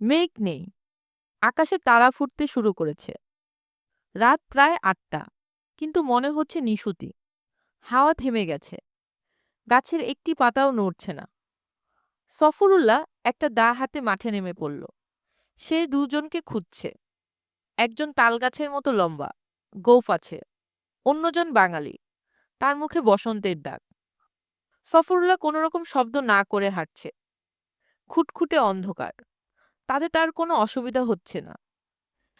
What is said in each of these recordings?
মেঘ নেই। আকাশে তারা ফুটতে শুরু করেছে। রাত প্রায় আটটা, কিন্তু মনে হচ্ছে নিশুতি। হাওয়া থেমে গেছে। গাছের একটি পাতাও নড়ছে না। সফরুল্লাহ একটা দা হাতে মাঠে নেমে পড়ল। সে দুজনকে খুঁজছে। একজন তালগাছের মতো লম্বা, গোফ আছে। অন্যজন বাঙালি। তার মুখে বসন্তের দাগ। সফরুল্লাহ কোনো রকম শব্দ না করে হাঁটছে। খুটখুটে অন্ধকার। তাতে তার কোনো অসুবিধা হচ্ছে না।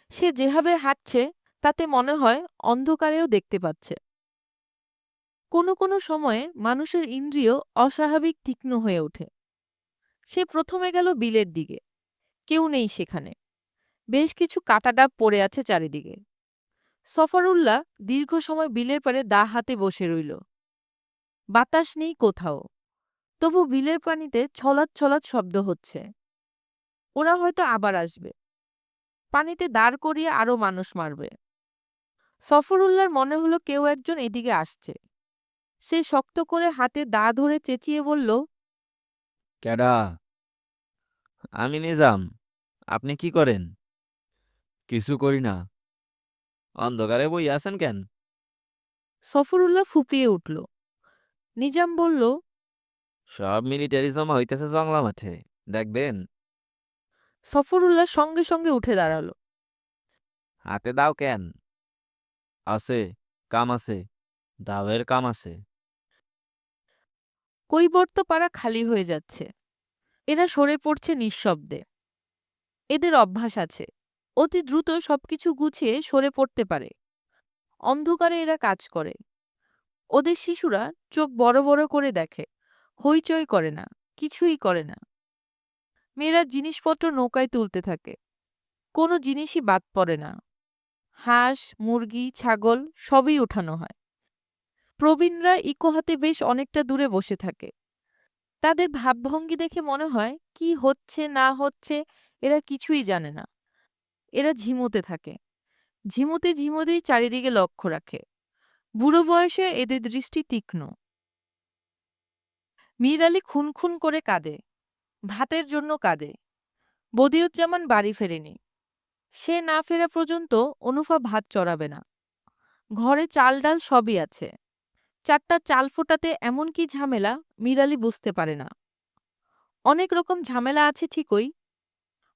সে যেভাবে হাঁটছে, তাতে মনে হয় অন্ধকারেও দেখতে পাচ্ছে। কোনো কোনো সময়ে মানুষের ইন্দ্রিয় অস্বাভাবিক তীক্ষ্ণ হয়ে ওঠে। সে প্রথমে গেল বিলের দিকে। কেউ নেই সেখানে। বেশ কিছু কাটাডাব পড়ে আছে চারিদিকে। সফরুল্লাহ দীর্ঘ সময় বিলের পারে দা হাতে বসে রইল। বাতাস নেই কোথাও। তবু বিলের পানিতে ছলাৎ ছলাৎ শব্দ হচ্ছে। ওরা হয়তো আবার আসবে। পানিতে দাঁড় করিয়ে আরও মানুষ মারবে। সফরুল্লাহর মনে হলো কেউ একজন এদিকে আসছে। সে শক্ত করে হাতে দা ধরে চেঁচিয়ে বলল ক্যাডা আমি নিজাম। আপনি কি করেন? কিছু করি না। অন্ধকারে বই আছেন কেন? সফরুল্লাহ ফুপিয়ে উঠল। নিজাম বলল সব মিলিটারি জমা হইতেছে জংলা মাঠে। দেখবেন সফরুল্লাহ সঙ্গে সঙ্গে উঠে দাঁড়াল। হাতে দাও কেন? আছে কাম আছে দাওয়ের কাম আছে। কৈবর্ত পাড়া খালি হয়ে যাচ্ছে। এরা সরে পড়ছে নিঃশব্দে। এদের অভ্যাস আছে। অতি দ্রুত সবকিছু গুছিয়ে সরে পড়তে পারে। অন্ধকারে এরা কাজ করে। ওদের শিশুরা চোখ বড় বড় করে দেখে। হইচই করে না কিছুই করে না। মেয়েরা জিনিসপত্র নৌকায় তুলতে থাকে। কোনো জিনিসই বাদ পড়ে না। হাঁস, মুরগি, ছাগল সবই উঠানো হয়। প্রবীণরা ইকো হাতে বেশ অনেকটা দূরে বসে থাকে। তাদের ভাবভঙ্গি দেখে মনে হয়, কি হচ্ছে, না হচ্ছে, এরা কিছুই জানে না। এরা ঝিমুতে থাকে। ঝিমুতে ঝিমুতেই চারিদিকে লক্ষ্য রাখে। বুড়ো বয়সে এদের দৃষ্টি তীক্ষ্ণ। মীর আলী খুন খুন করে কাঁদে। ভাতের জন্য কাঁদে। বদিউজ্জামান বাড়ি ফেরেনি। সে না ফেরা পর্যন্ত অনুফা ভাত চড়াবে না। ঘরে চাল ডাল সবই আছে। চারটা চাল ফোটাতে এমন কি ঝামেলা মিরালি বুঝতে পারে না। অনেক রকম ঝামেলা আছে ঠিকই,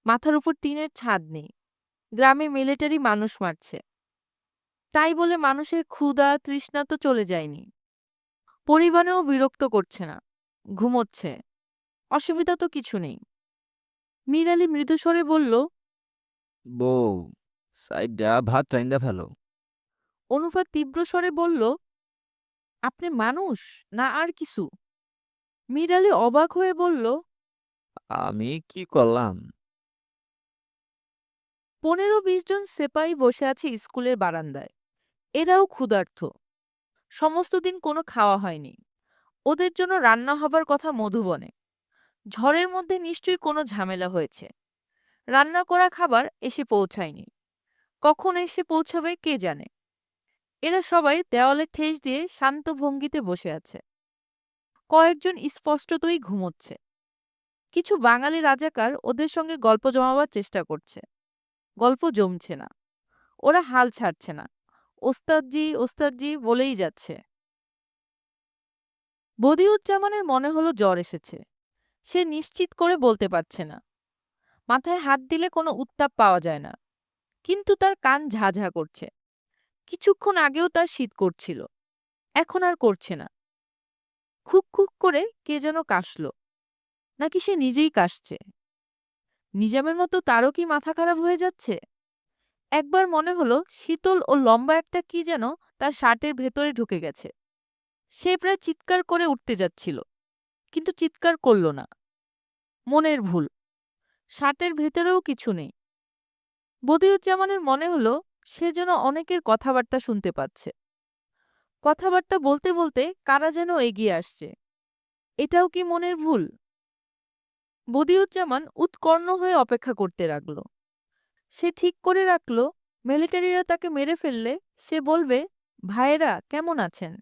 মাথার উপর টিনের ছাদ নেই। গ্রামে মিলিটারি মানুষ মারছে। তাই বলে মানুষের ক্ষুধা, তৃষ্ণা তো চলে যায়নি। পরিবারেও বিরক্ত করছে না, ঘুমোচ্ছে। অসুবিধা তো কিছু নেই। মিরালি মৃদুস্বরে বলল বউ সাইডটা ভাত রাইন্দা ফেলো। অনুফা তীব্র স্বরে বলল আপনি মানুষ না আর কিছু? মিরালি অবাক হয়ে বলল আমি কি করলাম? পনেরো বিশ জন সেপাই বসে আছে স্কুলের বারান্দায়। এরাও ক্ষুধার্থ সমস্ত দিন কোনো খাওয়া হয়নি। ওদের জন্য রান্না হবার কথা মধুবনে। ঝড়ের মধ্যে নিশ্চয়ই কোনো ঝামেলা হয়েছে। রান্না করা খাবার এসে পৌঁছায়নি। কখন এসে পৌঁছাবে কে জানে? এরা সবাই দেওয়ালে ঠেস দিয়ে শান্ত ভঙ্গিতে বসে আছে। কয়েকজন স্পষ্টতই ঘুমোচ্ছে। কিছু বাঙালি রাজাকার ওদের সঙ্গে গল্প জমাবার চেষ্টা করছে। গল্প জমছে না। ওরা হাল ছাড়ছে না। ওস্তাদজি ওস্তাদজি বলেই যাচ্ছে। বদিউজ্জামানের মনে হলো জ্বর এসেছে। সে নিশ্চিত করে বলতে পারছে না। মাথায় হাত দিলে কোনো উত্তাপ পাওয়া যায় না। কিন্তু তার কান ঝাঝা করছে। কিছুক্ষণ আগেও তার শীত করছিল। এখন আর করছে না। খুক খুক করে কে যেন কাশল। নাকি সে নিজেই কাশছে? নিজামের মতো তারও কি মাথা খারাপ হয়ে যাচ্ছে? একবার মনে হলো শীতল ও লম্বা একটা কি যেন তার শার্টের ভেতরে ঢুকে গেছে। সে প্রায় চিৎকার করে উঠতে যাচ্ছিল। কিন্তু চিৎকার করল না। মনের ভুল। শার্টের ভেতরেও কিছু নেই। বদিউজ্জামানের মনে হলো সে যেন অনেকের কথাবার্তা শুনতে পাচ্ছে। কথাবার্তা বলতে বলতে কারা যেন এগিয়ে আসছে। এটাও কি মনের ভুল? বদিউজ্জামান উৎকর্ণ হয়ে অপেক্ষা করতে লাগল। সে ঠিক করে রাখল, মিলিটারিরা তাকে মেরে ফেললে সে বলবে, ভাইয়েরা, কেমন আছেন?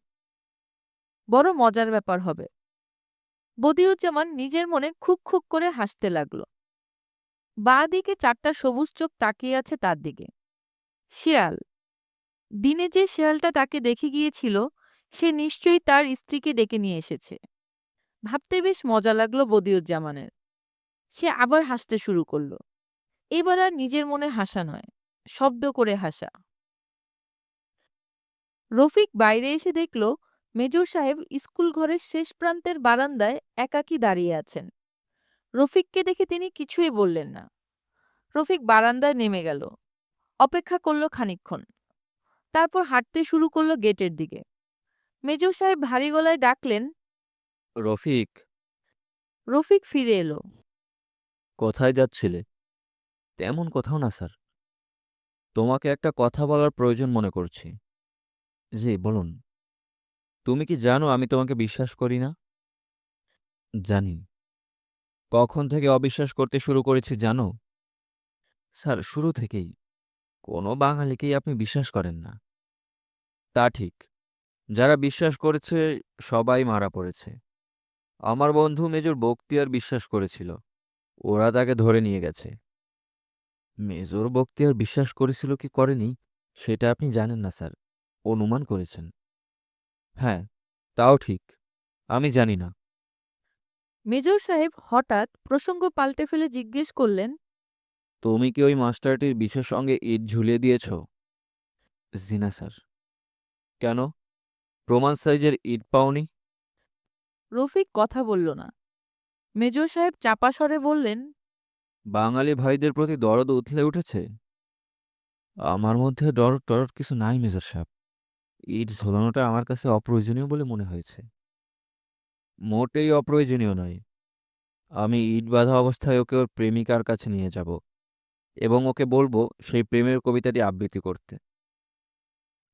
বড় মজার ব্যাপার হবে। বদিউজ্জামান নিজের মনে খুক খুক করে হাসতে লাগল। বাঁ দিকে চারটা সবুজ চোখ তাকিয়ে আছে তার দিকে। শেয়াল। দিনে যে শেয়ালটা তাকে দেখে গিয়েছিল, সে নিশ্চয়ই তার স্ত্রীকে ডেকে নিয়ে এসেছে। ভাবতে বেশ মজা লাগল বদিউজ্জামানের। সে আবার হাসতে শুরু করল। এবার আর নিজের মনে হাসা নয়, শব্দ করে হাসা। রফিক বাইরে এসে দেখল মেজর সাহেব স্কুল ঘরের শেষ প্রান্তের বারান্দায় একাকী দাঁড়িয়ে আছেন। রফিককে দেখে তিনি কিছুই বললেন না। রফিক বারান্দায় নেমে গেল। অপেক্ষা করল খানিকক্ষণ। তারপর হাঁটতে শুরু করল গেটের দিকে। মেজর সাহেব ভারী গলায় ডাকলেন রফিক। রফিক ফিরে এলো। কোথায় যাচ্ছিলে? তেমন কোথাও না স্যার। তোমাকে একটা কথা বলার প্রয়োজন মনে করছি। জি বলুন। তুমি কি জানো আমি তোমাকে বিশ্বাস করি না? জানি। কখন থেকে অবিশ্বাস করতে শুরু করেছি জানো? স্যার, শুরু থেকেই। কোনো বাঙালিকেই আপনি বিশ্বাস করেন না। তা ঠিক। যারা বিশ্বাস করেছে, সবাই মারা পড়েছে। আমার বন্ধু মেজর বক্তিয়ার বিশ্বাস করেছিল। ওরা তাকে ধরে নিয়ে গেছে। মেজর বক্তিয়ার বিশ্বাস করেছিল কি করেনি, সেটা আপনি জানেন না, স্যার। অনুমান করেছেন। হ্যাঁ তাও ঠিক। আমি জানি না। মেজর সাহেব হঠাৎ প্রসঙ্গ পাল্টে ফেলে জিজ্ঞেস করলেন তুমি কি ওই মাস্টারটির বিশের সঙ্গে ইট ঝুলিয়ে দিয়েছ? জি না স্যার। কেন? প্রমাণ সাইজের ইট পাওনি? রফিক কথা বলল না। মেজর সাহেব চাপা স্বরে বললেন বাঙালি ভাইদের প্রতি দরদ উথলে উঠেছে? আমার মধ্যে দরদ টরদ কিছু নাই মেজর সাহেব। ইট ঝোলানোটা আমার কাছে অপ্রয়োজনীয় বলে মনে হয়েছে। মোটেই অপ্রয়োজনীয় নয়। আমি ইট বাঁধা অবস্থায় ওকে ওর প্রেমিকার কাছে নিয়ে যাব এবং ওকে বলব সেই প্রেমের কবিতাটি আবৃত্তি করতে।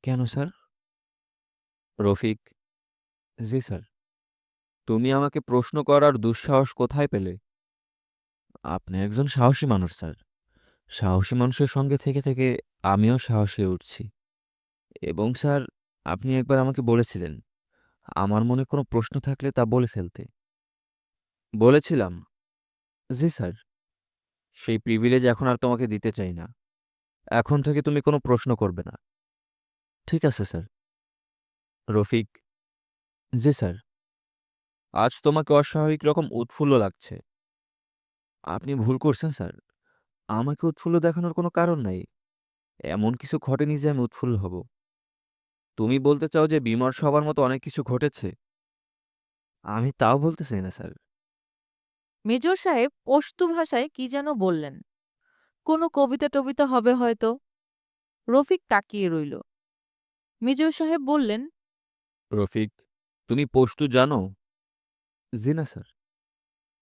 কেন, স্যার? রফিক, জি, স্যার। তুমি আমাকে প্রশ্ন করার দুঃসাহস কোথায় পেলে? আপনি একজন সাহসী মানুষ, স্যার। সাহসী মানুষের সঙ্গে থেকে থেকে আমিও সাহস উঠছি। এবং, স্যার আপনি একবার আমাকে বলেছিলেন, আমার মনে কোনো প্রশ্ন থাকলে তা বলে ফেলতে। বলেছিলাম, জি স্যার। সেই প্রিভিলেজ এখন আর তোমাকে দিতে চাই না। এখন থেকে তুমি কোনো প্রশ্ন করবে না। ঠিক আছে স্যার। রফিক। জি স্যার। আজ তোমাকে অস্বাভাবিক রকম উৎফুল্ল লাগছে। আপনি ভুল করছেন স্যার। আমাকে উৎফুল্ল দেখানোর কোনো কারণ নাই। এমন কিছু ঘটেনি যে আমি উৎফুল্ল হব। তুমি বলতে চাও যে বিমর সবার মতো অনেক কিছু ঘটেছে? আমি তাও বলতে চাই না স্যার। মেজর সাহেব পশতু ভাষায় কি যেন বললেন। কোনো কবিতা টবিতা হবে হয়তো। রফিক তাকিয়ে রইল। মেজর সাহেব বললেন রফিক তুমি পশতু জানো? জি না স্যার।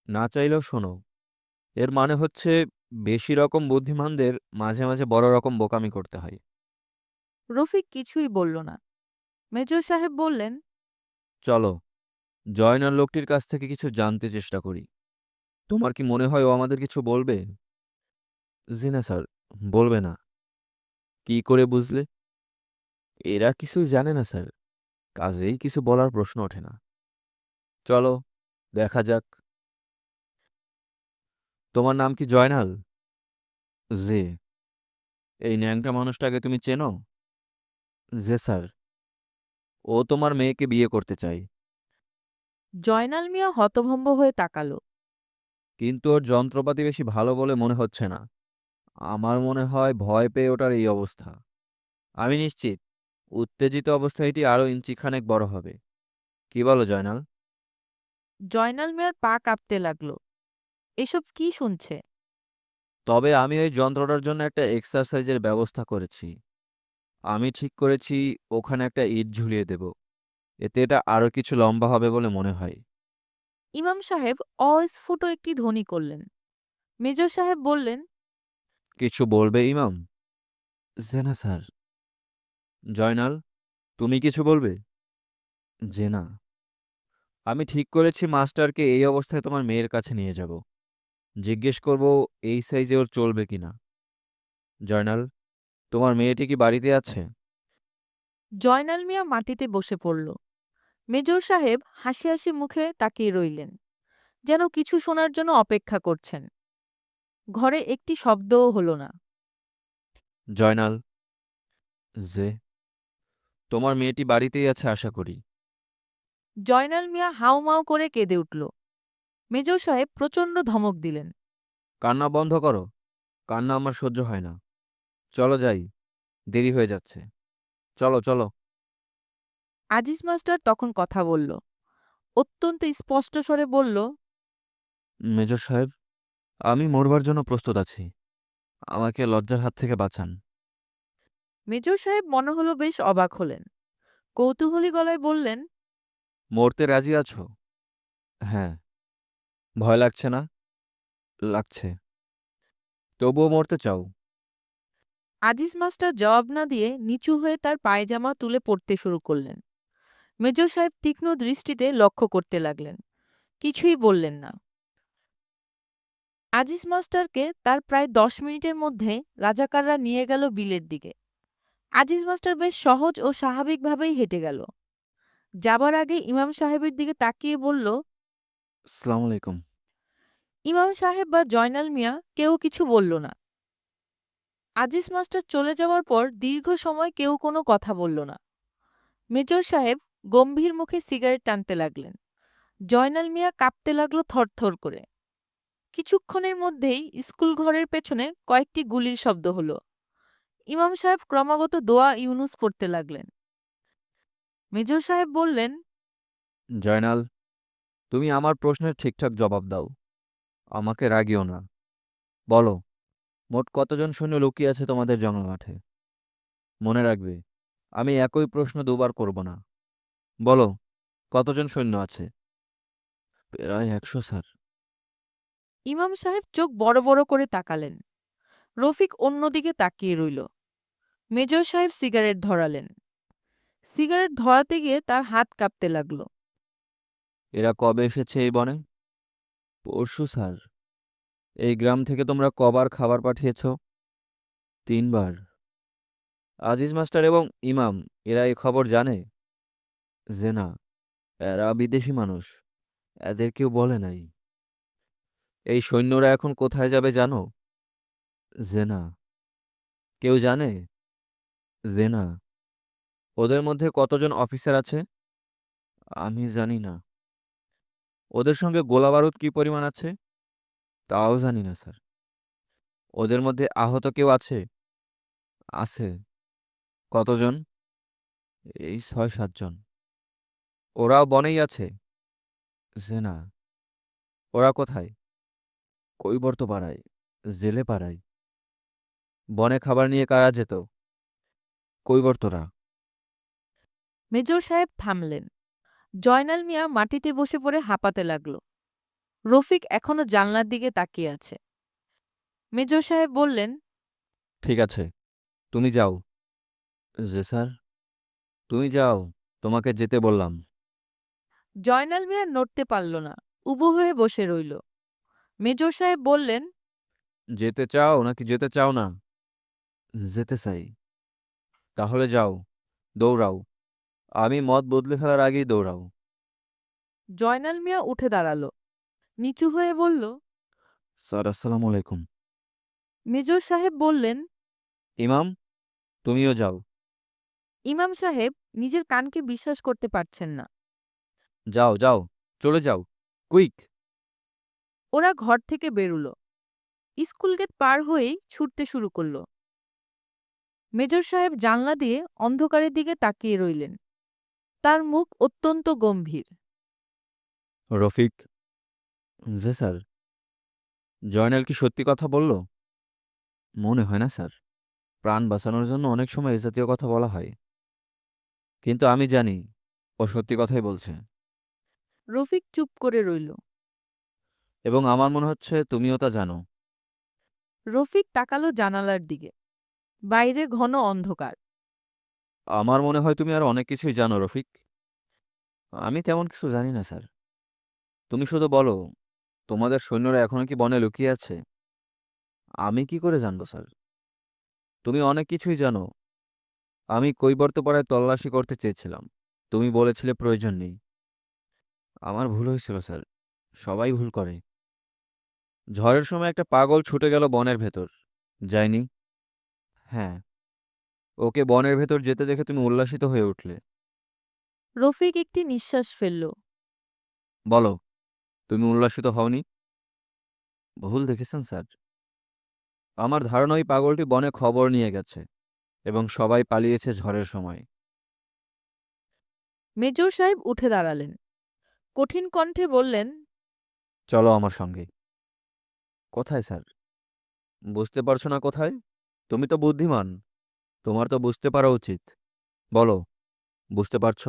না চাইলেও শোনো। এর মানে হচ্ছে বেশি রকম বুদ্ধিমানদের মাঝে মাঝে বড় রকম বোকামি করতে হয়। রফিক কিছুই বলল না। মেজর সাহেব বললেন, চলো জয়নার লোকটির কাছ থেকে কিছু জানতে চেষ্টা করি। তোমার কি মনে হয় ও আমাদের কিছু বলবে? জি না, স্যার, বলবে না। কি করে বুঝলে? এরা কিছুই জানে না, স্যার। কাজেই কিছু বলার প্রশ্ন ওঠে না। চলো, দেখা যাক। তোমার নাম কি জয়নাল? জি। এই ন্যাংটা মানুষটাকে তুমি চেনো? যে স্যার। ও তোমার মেয়েকে বিয়ে করতে চাই জয়নাল মিয়া হতভম্ব হয়ে তাকালো। কিন্তু ওর যন্ত্রপাতি বেশি ভালো বলে মনে হচ্ছে না। আমার মনে হয় ভয় পেয়ে ওটার এই অবস্থা। আমি নিশ্চিত উত্তেজিত অবস্থায় এটি আরও ইঞ্চিখানেক বড় হবে। কি বলো জয়নাল? জয়নাল মিয়ার পা কাঁপতে লাগল। এসব কি শুনছে? তবে আমি ওই যন্ত্রটার জন্য একটা এক্সারসাইজের ব্যবস্থা করেছি। আমি ঠিক করেছি ওখানে একটা ইট ঝুলিয়ে দেব। এতে এটা আরও কিছু লম্বা হবে বলে মনে হয়। ইমাম সাহেব অস্ফুট একটি ধ্বনি করলেন। মেজর সাহেব বললেন কিছু বলবে ইমাম? যে না স্যার। জয়নাল তুমি কিছু বলবে? যে না আমি ঠিক করেছি মাস্টারকে এই অবস্থায় তোমার মেয়ের কাছে নিয়ে যাব। জিজ্ঞেস করব এই সাইজে ওর চলবে কিনা। জয়নাল তোমার মেয়েটি কি বাড়িতে আছে? জয়নাল মিয়া মাটিতে বসে পড়ল। মেজর সাহেব হাসি হাসি মুখে তাকিয়ে রইলেন যেন কিছু শোনার জন্য অপেক্ষা করছেন। ঘরে একটি শব্দও হলো না। জয়নাল যে তোমার মেয়েটি বাড়িতেই আছে আশা করি। জয়নাল মিয়া হাউমাউ করে কেঁদে উঠল। মেজর সাহেব প্রচণ্ড ধমক দিলেন। কান্না বন্ধ করো। কান্না আমার সহ্য হয় না। চলো যাই দেরি হয়ে যাচ্ছে। চলো চলো। আজিজ মাস্টার তখন কথা বলল। অত্যন্ত স্পষ্ট স্বরে বলল মেজর সাহেব আমি মরবার জন্য প্রস্তুত আছি। আমাকে লজ্জার হাত থেকে বাঁচান। মেজর সাহেব মনে হলো বেশ অবাক হলেন। কৌতূহলী গলায় বললেন মরতে রাজি আছো? হ্যাঁ। ভয় লাগছে না? লাগছে। তবুও মরতে চাও? আজিজ মাস্টার জবাব না দিয়ে নিচু হয়ে তার পায়জামা তুলে পড়তে শুরু করলেন। মেজর সাহেব তীক্ষ্ণ দৃষ্টিতে লক্ষ্য করতে লাগলেন। কিছুই বললেন না। আজিজ মাস্টারকে তার প্রায় দশ মিনিটের মধ্যে রাজাকাররা নিয়ে গেল বিলের দিকে। আজিজ মাস্টার বেশ সহজ ও স্বাভাবিকভাবেই হেঁটে গেল। যাবার আগে ইমাম সাহেবের দিকে তাকিয়ে বলল আলাইকুম। ইমাম সাহেব বা জয়নাল মিয়া কেউ কিছু বলল না। আজিজ মাস্টার চলে যাওয়ার পর দীর্ঘ সময় কেউ কোনো কথা বলল না। মেজর সাহেব গম্ভীর মুখে সিগারেট টানতে লাগলেন। জয়নাল মিয়া কাঁপতে লাগল থরথর করে। কিছুক্ষণের মধ্যেই স্কুল ঘরের পেছনে কয়েকটি গুলির শব্দ হলো। ইমাম সাহেব ক্রমাগত দোয়া ইউনুস পড়তে লাগলেন। মেজর সাহেব বললেন, জয়নাল, তুমি আমার প্রশ্নের ঠিকঠাক জবাব দাও। আমাকে রাগিও না। বলো। মোট কতজন সৈন্য লুকিয়ে আছে তোমাদের জঙ্গলমাঠে? মনে রাখবে আমি একই প্রশ্ন দুবার করব না। বলো কতজন সৈন্য আছে? প্রায় একশো স্যার। ইমাম সাহেব চোখ বড় বড় করে তাকালেন। রফিক অন্যদিকে তাকিয়ে রইল। মেজর সাহেব সিগারেট ধরালেন। সিগারেট ধরাতে গিয়ে তার হাত কাঁপতে লাগল। এরা কবে এসেছে এই বনে? পরশু স্যার। এই গ্রাম থেকে তোমরা কবার খাবার পাঠিয়েছ? তিনবার। আজিজ মাস্টার এবং ইমাম, এরা এই খবর জানে? যে না, এরা বিদেশি মানুষ, এদের কেউ বলে নাই। এই সৈন্যরা এখন কোথায় যাবে জানো? যে না। কেউ জানে? যে না। ওদের মধ্যে কতজন অফিসার আছে? আমি জানি না। ওদের সঙ্গে গোলাবারুদ কি পরিমাণ আছে? তাও জানি না, স্যার। ওদের মধ্যে আহত কেউ আছে? আছে। কতজন? এই ছয় সাতজন ওরাও বনেই আছে? যে না। ওরা কোথায়? কৈবর্ত পাড়ায় জেলে পাড়ায় বনে খাবার নিয়ে কারা যেত? কৈবর্তরা। মেজর সাহেব থামলেন। জয়নাল মিয়া মাটিতে বসে পড়ে হাঁপাতে লাগল। রফিক এখনও জানলার দিকে তাকিয়ে আছে। মেজর সাহেব বললেন ঠিক আছে তুমি যাও। যে স্যার? তুমি যাও তোমাকে যেতে বললাম। জয়নাল মিয়া নড়তে পারল না উবু হয়ে বসে রইল। মেজর সাহেব বললেন যেতে চাও নাকি যেতে চাও না? যেতে চাই। তাহলে যাও দৌড়াও। আমি মত বদলে ফেলার আগেই দৌড়াও। জয়নাল মিয়া উঠে দাঁড়াল। নিচু হয়ে বলল স্যার আসসালামু আলাইকুম। মেজর সাহেব বললেন ইমাম তুমিও যাও। ইমাম সাহেব নিজের কানকে বিশ্বাস করতে পারছেন না। যাও যাও চলে যাও কুইক! ওরা ঘর থেকে বেরুল। স্কুল গেট পার হয়েই ছুটতে শুরু করল। মেজর সাহেব জানলা দিয়ে অন্ধকারের দিকে তাকিয়ে রইলেন। তার মুখ অত্যন্ত গম্ভীর। রফিক যে স্যার জয়নাল কি সত্যি কথা বলল? মনে হয় না স্যার। প্রাণ বাঁচানোর জন্য অনেক সময় এ জাতীয় কথা বলা হয়। কিন্তু আমি জানি ও সত্যি কথাই বলছে। রফিক চুপ করে রইল। এবং আমার মনে হচ্ছে তুমিও তা জানো। রফিক তাকালো জানালার দিকে। বাইরে ঘন অন্ধকার। আমার মনে হয় তুমি আর অনেক কিছুই জানো রফিক। আমি তেমন কিছু জানি না স্যার। তুমি শুধু বলো তোমাদের সৈন্যরা এখনও কি বনে লুকিয়ে আছে? আমি কি করে জানব স্যার? তুমি অনেক কিছুই জানো। আমি কৈবর্তপাড়ায় তল্লাশি করতে চেয়েছিলাম। তুমি বলেছিলে প্রয়োজন নেই। আমার ভুল হয়েছিল স্যার। সবাই ভুল করে। ঝড়ের সময় একটা পাগল ছুটে গেল বনের ভেতর। যায়নি? হ্যাঁ। ওকে বনের ভেতর যেতে দেখে তুমি উল্লাসিত হয়ে উঠলে। রফিক একটি নিঃশ্বাস ফেলল। বলো। তুমি উল্লাসিত হওনি? ভুল দেখেছেন স্যার। আমার ধারণা ওই পাগলটি বনে খবর নিয়ে গেছে এবং সবাই পালিয়েছে ঝড়ের সময়। মেজর সাহেব উঠে দাঁড়ালেন। কঠিন কণ্ঠে বললেন চলো আমার সঙ্গে। কোথায় স্যার? বুঝতে পারছ না কোথায়? তুমি তো বুদ্ধিমান। তোমার তো বুঝতে পারা উচিত। বলো বুঝতে পারছ?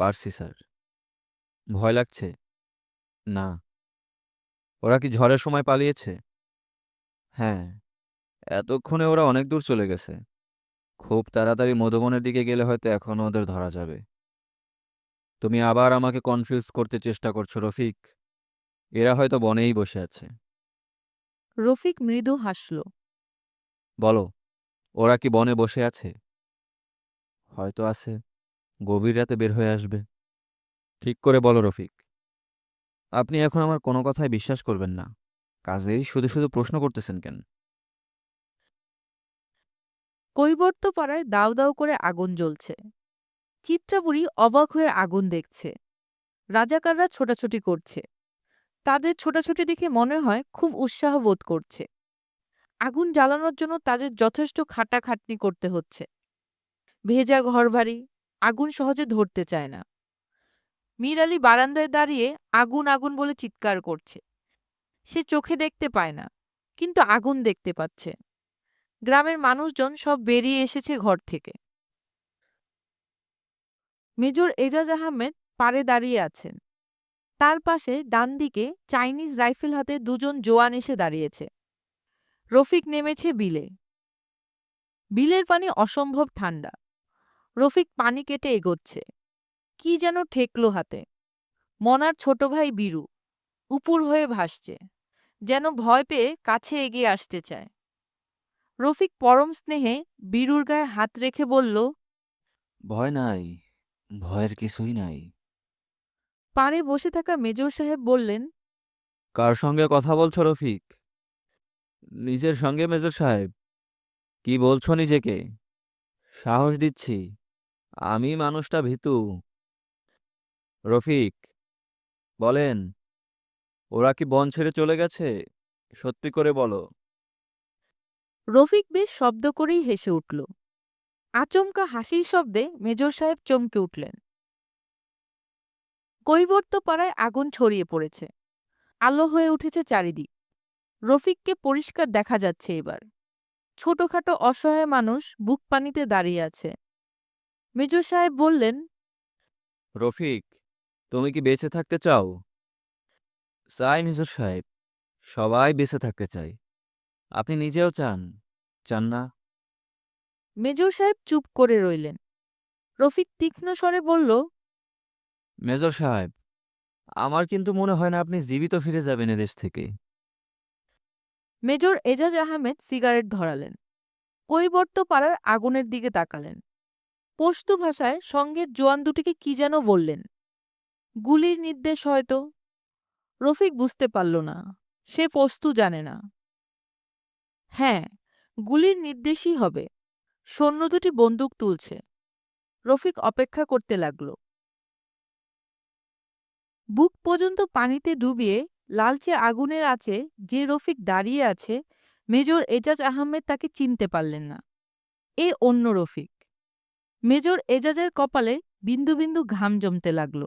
পারছি স্যার। ভয় লাগছে। না। ওরা কি ঝড়ের সময় পালিয়েছে? হ্যাঁ। এতক্ষণে ওরা অনেক দূর চলে গেছে। খুব তাড়াতাড়ি মধুবনের দিকে গেলে হয়তো এখনও ওদের ধরা যাবে। তুমি আবার আমাকে কনফিউজ করতে চেষ্টা করছ রফিক। এরা হয়তো বনেই বসে আছে। রফিক মৃদু হাসল। বলো ওরা কি বনে বসে আছে? হয়তো আছে। গভীর রাতে বের হয়ে আসবে। ঠিক করে বলো রফিক। আপনি এখন আমার কোনো কথায় বিশ্বাস করবেন না। কাজেই শুধু শুধু প্রশ্ন করতেছেন কেন? কৈবর্ত পাড়ায় দাউ দাউ করে আগুন জ্বলছে। চিত্রাপুরী অবাক হয়ে আগুন দেখছে। রাজাকাররা ছোটাছুটি করছে। তাদের ছোটাছুটি দেখে মনে হয় খুব উৎসাহ বোধ করছে। আগুন জ্বালানোর জন্য তাদের যথেষ্ট খাটাখাটনি করতে হচ্ছে। ভেজা ঘরবাড়ি, আগুন সহজে ধরতে চায় না। মীর আলী বারান্দায় দাঁড়িয়ে আগুন আগুন বলে চিৎকার করছে। সে চোখে দেখতে পায় না, কিন্তু আগুন দেখতে পাচ্ছে। গ্রামের মানুষজন সব বেরিয়ে এসেছে ঘর থেকে। মেজর এজাজ আহমেদ পাড়ে দাঁড়িয়ে আছেন। তার পাশে ডান দিকে চাইনিজ রাইফেল হাতে দুজন জোয়ান এসে দাঁড়িয়েছে। রফিক নেমেছে বিলে। বিলের পানি অসম্ভব ঠান্ডা। রফিক পানি কেটে এগোচ্ছে। কি যেন ঠেকল হাতে। মনার ছোট ভাই বীরু উপুর হয়ে ভাসছে যেন ভয় পেয়ে কাছে এগিয়ে আসতে চায়। রফিক পরম স্নেহে বীরুর গায়ে হাত রেখে বলল ভয় নাই ভয়ের কিছুই নাই। পাড়ে বসে থাকা মেজর সাহেব বললেন কার সঙ্গে কথা বলছো রফিক? নিজের সঙ্গে মেজর সাহেব। কি বলছো নিজেকে? সাহস দিচ্ছি। আমি মানুষটা ভীতু রফিক বলেন ওরা কি বন ছেড়ে চলে গেছে? সত্যি করে বলো। রফিক বেশ শব্দ করেই হেসে উঠল। আচমকা হাসির শব্দে মেজর সাহেব চমকে উঠলেন। কৈবর্ত পাড়ায় আগুন ছড়িয়ে পড়েছে। আলো হয়ে উঠেছে চারিদিক। রফিককে পরিষ্কার দেখা যাচ্ছে এবার। ছোটখাটো অসহায় মানুষ বুক পানিতে দাঁড়িয়ে আছে। মেজর সাহেব বললেন রফিক তুমি কি বেঁচে থাকতে চাও? চাই মেজর সাহেব সবাই বেঁচে থাকতে চাই আপনি নিজেও চান চান না? মেজর সাহেব চুপ করে রইলেন। রফিক তীক্ষ্ণ স্বরে বলল মেজর সাহেব আমার কিন্তু মনে হয় না আপনি জীবিত ফিরে যাবেন এদেশ থেকে। মেজর এজাজ আহমেদ সিগারেট ধরালেন। কৈবর্ত পাড়ার আগুনের দিকে তাকালেন। পশতু ভাষায় সঙ্গের জোয়ান দুটিকে কি যেন বললেন। গুলির নির্দেশ হয়তো। রফিক বুঝতে পারল না। সে পস্তু জানে না। হ্যাঁ গুলির নির্দেশই হবে। সৈন্য দুটি বন্দুক তুলছে। রফিক অপেক্ষা করতে লাগল। বুক পর্যন্ত পানিতে ডুবিয়ে লালচে আগুনের আছে যে রফিক দাঁড়িয়ে আছে, মেজর এজাজ আহমেদ তাকে চিনতে পারলেন না। এ অন্য রফিক। মেজর এজাজের কপালে বিন্দু বিন্দু ঘাম জমতে লাগল।